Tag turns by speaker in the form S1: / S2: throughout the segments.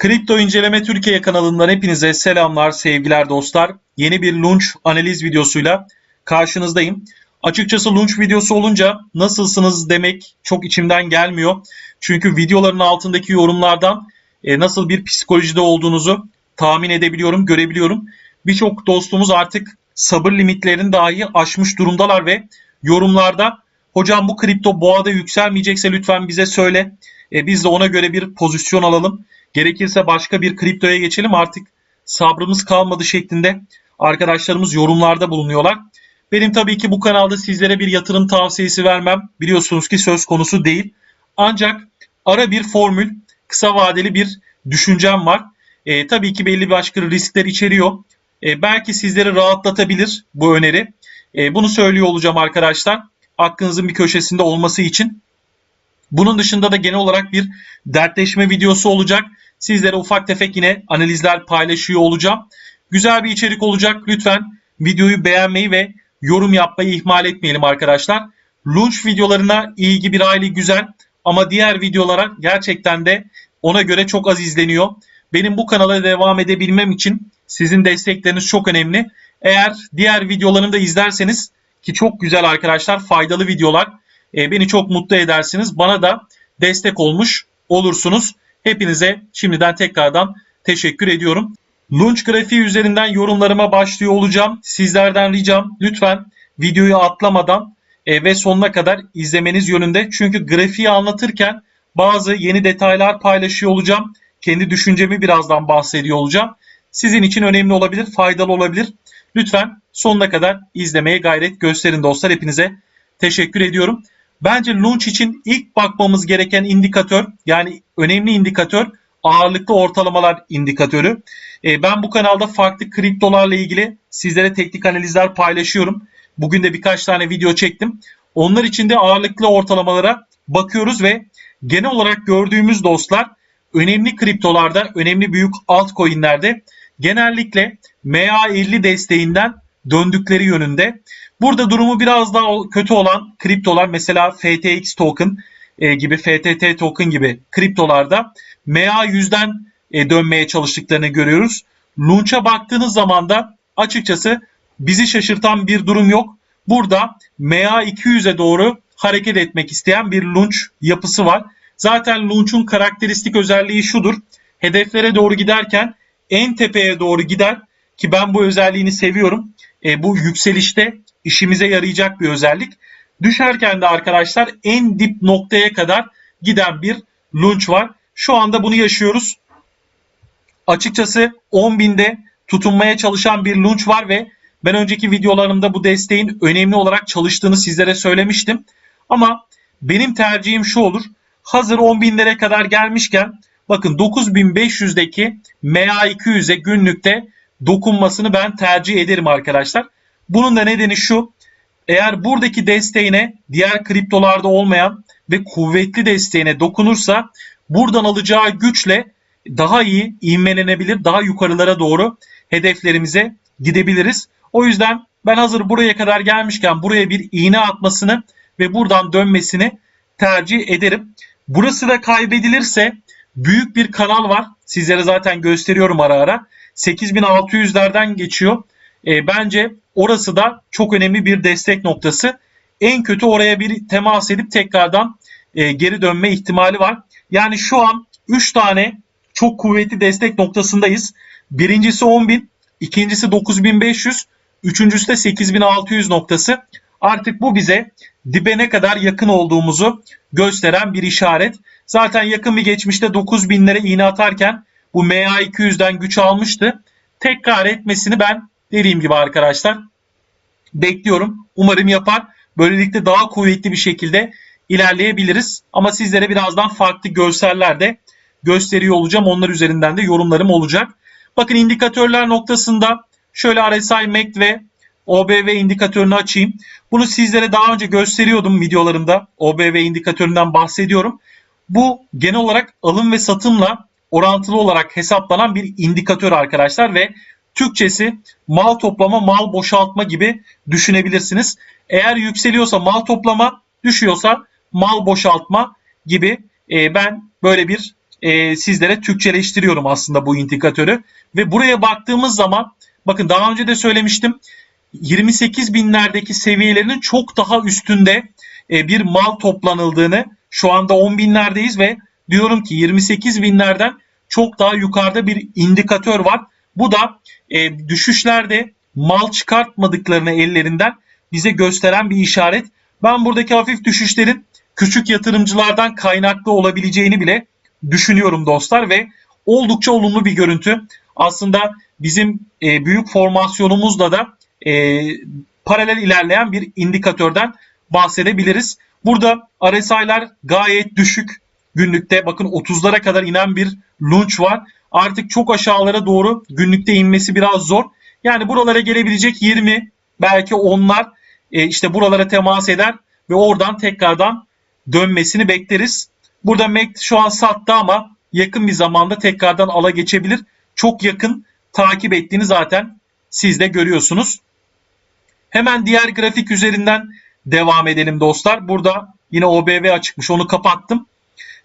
S1: Kripto İnceleme Türkiye kanalından hepinize selamlar, sevgiler dostlar. Yeni bir launch analiz videosuyla karşınızdayım. Açıkçası launch videosu olunca nasılsınız demek çok içimden gelmiyor. Çünkü videoların altındaki yorumlardan e, nasıl bir psikolojide olduğunuzu tahmin edebiliyorum, görebiliyorum. Birçok dostumuz artık sabır limitlerini dahi aşmış durumdalar ve yorumlarda hocam bu kripto boğada yükselmeyecekse lütfen bize söyle. E, biz de ona göre bir pozisyon alalım. Gerekirse başka bir kriptoya geçelim artık sabrımız kalmadı şeklinde arkadaşlarımız yorumlarda bulunuyorlar. Benim tabii ki bu kanalda sizlere bir yatırım tavsiyesi vermem. Biliyorsunuz ki söz konusu değil. Ancak ara bir formül, kısa vadeli bir düşüncem var. E, tabii ki belli başka riskler içeriyor. E, belki sizleri rahatlatabilir bu öneri. E, bunu söylüyor olacağım arkadaşlar. Aklınızın bir köşesinde olması için. Bunun dışında da genel olarak bir dertleşme videosu olacak. Sizlere ufak tefek yine analizler paylaşıyor olacağım. Güzel bir içerik olacak. Lütfen videoyu beğenmeyi ve yorum yapmayı ihmal etmeyelim arkadaşlar. Launch videolarına ilgi bir aile güzel ama diğer videolara gerçekten de ona göre çok az izleniyor. Benim bu kanala devam edebilmem için sizin destekleriniz çok önemli. Eğer diğer videolarımı da izlerseniz ki çok güzel arkadaşlar faydalı videolar e, beni çok mutlu edersiniz. Bana da destek olmuş olursunuz. Hepinize şimdiden tekrardan teşekkür ediyorum. Launch grafiği üzerinden yorumlarıma başlıyor olacağım. Sizlerden ricam lütfen videoyu atlamadan e, ve sonuna kadar izlemeniz yönünde. Çünkü grafiği anlatırken bazı yeni detaylar paylaşıyor olacağım. Kendi düşüncemi birazdan bahsediyor olacağım. Sizin için önemli olabilir, faydalı olabilir. Lütfen sonuna kadar izlemeye gayret gösterin dostlar. Hepinize teşekkür ediyorum. Bence launch için ilk bakmamız gereken indikatör yani önemli indikatör ağırlıklı ortalamalar indikatörü. E, ben bu kanalda farklı kriptolarla ilgili sizlere teknik analizler paylaşıyorum. Bugün de birkaç tane video çektim. Onlar için de ağırlıklı ortalamalara bakıyoruz ve genel olarak gördüğümüz dostlar önemli kriptolarda, önemli büyük altcoin'lerde genellikle MA50 desteğinden döndükleri yönünde. Burada durumu biraz daha kötü olan kriptolar mesela FTX token e, gibi FTT token gibi kriptolarda MA100'den e, dönmeye çalıştıklarını görüyoruz. Launch'a baktığınız zaman da açıkçası bizi şaşırtan bir durum yok. Burada MA200'e doğru hareket etmek isteyen bir launch yapısı var. Zaten launch'un karakteristik özelliği şudur. Hedeflere doğru giderken en tepeye doğru gider ki ben bu özelliğini seviyorum. E, bu yükselişte işimize yarayacak bir özellik. Düşerken de arkadaşlar en dip noktaya kadar giden bir launch var. Şu anda bunu yaşıyoruz. Açıkçası 10.000'de tutunmaya çalışan bir launch var ve ben önceki videolarımda bu desteğin önemli olarak çalıştığını sizlere söylemiştim. Ama benim tercihim şu olur. Hazır 10.000'lere kadar gelmişken bakın 9.500'deki MA200'e günlükte dokunmasını ben tercih ederim arkadaşlar. Bunun da nedeni şu. Eğer buradaki desteğine diğer kriptolarda olmayan ve kuvvetli desteğine dokunursa buradan alacağı güçle daha iyi ivmelenebilir, daha yukarılara doğru hedeflerimize gidebiliriz. O yüzden ben hazır buraya kadar gelmişken buraya bir iğne atmasını ve buradan dönmesini tercih ederim. Burası da kaybedilirse büyük bir kanal var. Sizlere zaten gösteriyorum ara ara. 8600'lerden geçiyor. E, bence orası da çok önemli bir destek noktası. En kötü oraya bir temas edip tekrardan e, geri dönme ihtimali var. Yani şu an 3 tane çok kuvvetli destek noktasındayız. Birincisi 10.000, ikincisi 9.500, üçüncüsü de 8.600 noktası. Artık bu bize dibe ne kadar yakın olduğumuzu gösteren bir işaret. Zaten yakın bir geçmişte 9000'lere iğne atarken bu MA200'den güç almıştı. Tekrar etmesini ben dediğim gibi arkadaşlar bekliyorum. Umarım yapar. Böylelikle daha kuvvetli bir şekilde ilerleyebiliriz. Ama sizlere birazdan farklı görseller de gösteriyor olacağım. Onlar üzerinden de yorumlarım olacak. Bakın indikatörler noktasında şöyle RSI, MACD ve OBV indikatörünü açayım. Bunu sizlere daha önce gösteriyordum videolarımda. OBV indikatöründen bahsediyorum. Bu genel olarak alım ve satımla orantılı olarak hesaplanan bir indikatör arkadaşlar ve Türkçesi mal toplama, mal boşaltma gibi düşünebilirsiniz. Eğer yükseliyorsa mal toplama, düşüyorsa mal boşaltma gibi e, ben böyle bir e, sizlere Türkçeleştiriyorum aslında bu indikatörü. Ve buraya baktığımız zaman bakın daha önce de söylemiştim 28 binlerdeki seviyelerinin çok daha üstünde e, bir mal toplanıldığını şu anda 10 binlerdeyiz ve diyorum ki 28 binlerden çok daha yukarıda bir indikatör var. Bu da e, düşüşlerde mal çıkartmadıklarını ellerinden bize gösteren bir işaret. Ben buradaki hafif düşüşlerin küçük yatırımcılardan kaynaklı olabileceğini bile düşünüyorum dostlar ve oldukça olumlu bir görüntü. Aslında bizim e, büyük formasyonumuzla da e, paralel ilerleyen bir indikatörden bahsedebiliriz. Burada RSI'lar gayet düşük. Günlükte bakın 30'lara kadar inen bir lunch var. Artık çok aşağılara doğru günlükte inmesi biraz zor. Yani buralara gelebilecek 20 belki onlar e, işte buralara temas eder ve oradan tekrardan dönmesini bekleriz. Burada MACD şu an sattı ama yakın bir zamanda tekrardan ala geçebilir. Çok yakın takip ettiğini zaten siz de görüyorsunuz. Hemen diğer grafik üzerinden devam edelim dostlar. Burada yine OBV açıkmış onu kapattım.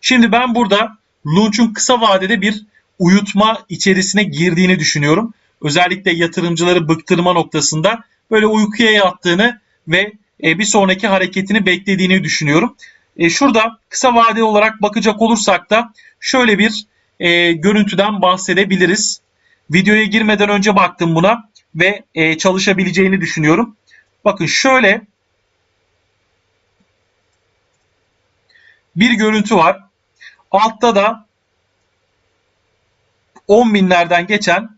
S1: Şimdi ben burada Launch'un kısa vadede bir uyutma içerisine girdiğini düşünüyorum. Özellikle yatırımcıları bıktırma noktasında böyle uykuya yattığını ve e, bir sonraki hareketini beklediğini düşünüyorum. E, şurada kısa vadeli olarak bakacak olursak da şöyle bir e, görüntüden bahsedebiliriz. Videoya girmeden önce baktım buna ve çalışabileceğini düşünüyorum. Bakın şöyle bir görüntü var. Altta da 10 binlerden geçen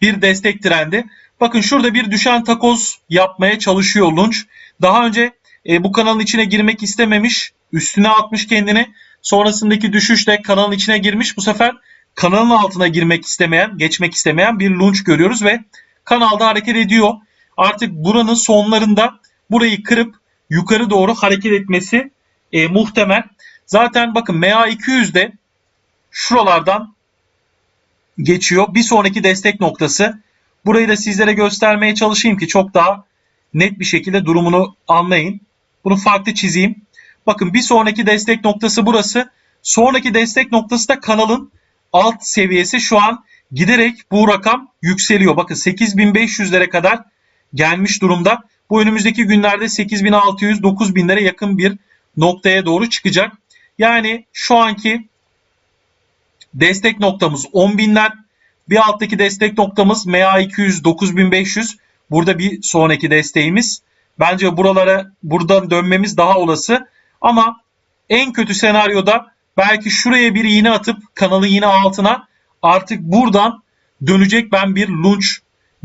S1: bir destek trendi. Bakın şurada bir düşen takoz yapmaya çalışıyor Lunch. Daha önce e, bu kanalın içine girmek istememiş. Üstüne atmış kendini. Sonrasındaki düşüşte kanalın içine girmiş. Bu sefer kanalın altına girmek istemeyen, geçmek istemeyen bir Lunch görüyoruz ve kanalda hareket ediyor. Artık buranın sonlarında burayı kırıp yukarı doğru hareket etmesi e, muhtemel. Zaten bakın MA200'de şuralardan geçiyor. Bir sonraki destek noktası. Burayı da sizlere göstermeye çalışayım ki çok daha net bir şekilde durumunu anlayın. Bunu farklı çizeyim. Bakın bir sonraki destek noktası burası. Sonraki destek noktası da kanalın alt seviyesi şu an giderek bu rakam yükseliyor. Bakın 8500'lere kadar gelmiş durumda. Bu önümüzdeki günlerde 8600 9000'lere yakın bir noktaya doğru çıkacak. Yani şu anki destek noktamız 10.000'ler. Bir alttaki destek noktamız MA200 9500. Burada bir sonraki desteğimiz. Bence buralara buradan dönmemiz daha olası. Ama en kötü senaryoda belki şuraya bir iğne atıp kanalı yine altına artık buradan dönecek ben bir launch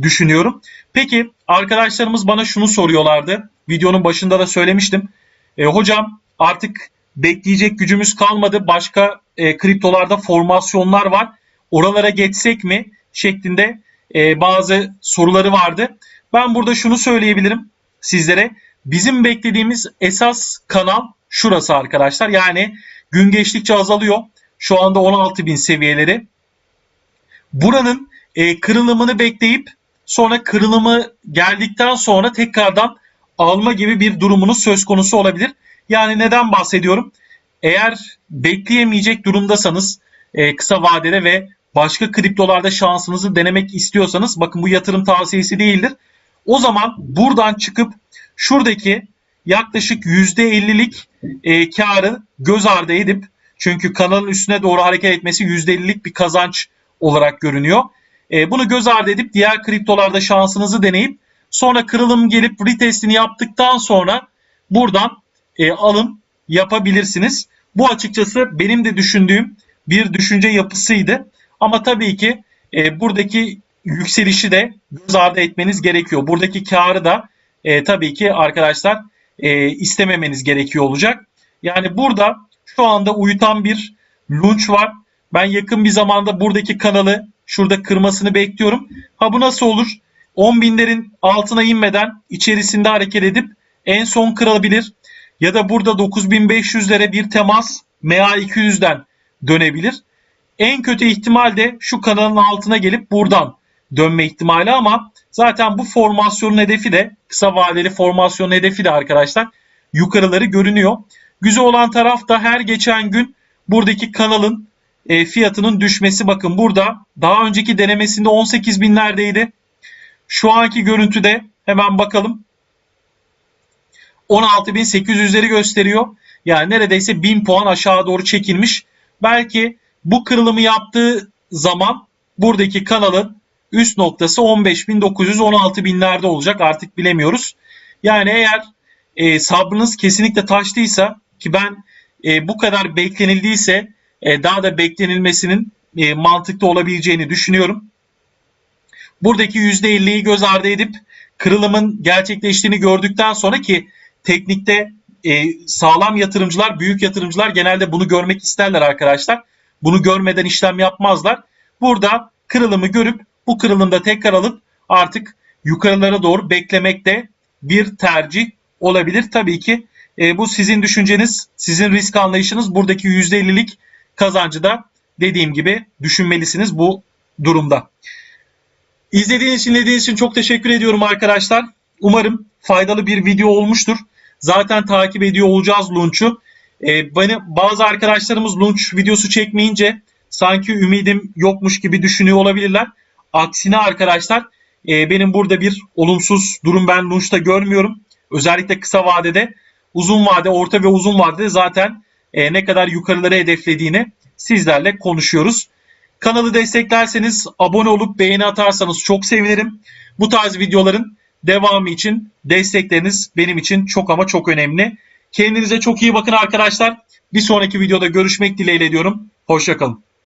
S1: düşünüyorum. Peki arkadaşlarımız bana şunu soruyorlardı. Videonun başında da söylemiştim. E, hocam artık bekleyecek gücümüz kalmadı. Başka e, kriptolarda formasyonlar var. Oralara geçsek mi? şeklinde e, bazı soruları vardı. Ben burada şunu söyleyebilirim sizlere. Bizim beklediğimiz esas kanal şurası arkadaşlar. Yani gün geçtikçe azalıyor. Şu anda 16.000 seviyeleri. Buranın e, kırılımını bekleyip sonra kırılımı geldikten sonra tekrardan alma gibi bir durumunuz söz konusu olabilir. Yani neden bahsediyorum? Eğer bekleyemeyecek durumdasanız e, kısa vadede ve başka kriptolarda şansınızı denemek istiyorsanız bakın bu yatırım tavsiyesi değildir. O zaman buradan çıkıp şuradaki yaklaşık %50'lik e, karı göz ardı edip çünkü kanalın üstüne doğru hareket etmesi %50'lik bir kazanç olarak görünüyor. E, bunu göz ardı edip diğer kriptolarda şansınızı deneyip sonra kırılım gelip retestini yaptıktan sonra buradan e, alım yapabilirsiniz. Bu açıkçası benim de düşündüğüm bir düşünce yapısıydı. Ama tabii ki e, buradaki yükselişi de göz ardı etmeniz gerekiyor. Buradaki karı da e, tabii ki arkadaşlar e, istememeniz gerekiyor olacak. Yani burada şu anda uyutan bir launch var. Ben yakın bir zamanda buradaki kanalı şurada kırmasını bekliyorum. Ha bu nasıl olur? 10 binlerin altına inmeden içerisinde hareket edip en son kırılabilir. Ya da burada 9500'lere bir temas MA200'den dönebilir. En kötü ihtimal de şu kanalın altına gelip buradan dönme ihtimali ama zaten bu formasyonun hedefi de kısa vadeli formasyonun hedefi de arkadaşlar yukarıları görünüyor. Güzel olan taraf da her geçen gün buradaki kanalın e, fiyatının düşmesi bakın burada daha önceki denemesinde 18 binlerdeydi. Şu anki görüntüde hemen bakalım 16.800'leri gösteriyor. Yani neredeyse 1000 puan aşağı doğru çekilmiş. Belki bu kırılımı yaptığı zaman buradaki kanalın üst noktası 15.900 binlerde olacak artık bilemiyoruz. Yani eğer e, sabrınız kesinlikle taştıysa ki ben e, bu kadar beklenildiyse e, daha da beklenilmesinin e, mantıklı olabileceğini düşünüyorum. Buradaki %50'yi göz ardı edip kırılımın gerçekleştiğini gördükten sonra ki teknikte e, sağlam yatırımcılar, büyük yatırımcılar genelde bunu görmek isterler arkadaşlar. Bunu görmeden işlem yapmazlar. Burada kırılımı görüp bu kırılımda tekrar alıp artık yukarılara doğru beklemek de bir tercih olabilir. Tabii ki e, bu sizin düşünceniz, sizin risk anlayışınız buradaki %50'lik kazancı da dediğim gibi düşünmelisiniz bu durumda. İzlediğiniz için, dinlediğiniz için çok teşekkür ediyorum arkadaşlar. Umarım faydalı bir video olmuştur. Zaten takip ediyor olacağız Lunch'u. Ee, beni, bazı arkadaşlarımız Lunch videosu çekmeyince sanki ümidim yokmuş gibi düşünüyor olabilirler. Aksine arkadaşlar e, benim burada bir olumsuz durum ben Lunch'ta görmüyorum. Özellikle kısa vadede, uzun vade, orta ve uzun vadede zaten e, ne kadar yukarıları hedeflediğini sizlerle konuşuyoruz. Kanalı desteklerseniz, abone olup beğeni atarsanız çok sevinirim. Bu tarz videoların devamı için destekleriniz benim için çok ama çok önemli. Kendinize çok iyi bakın arkadaşlar. Bir sonraki videoda görüşmek dileğiyle diyorum. Hoşçakalın.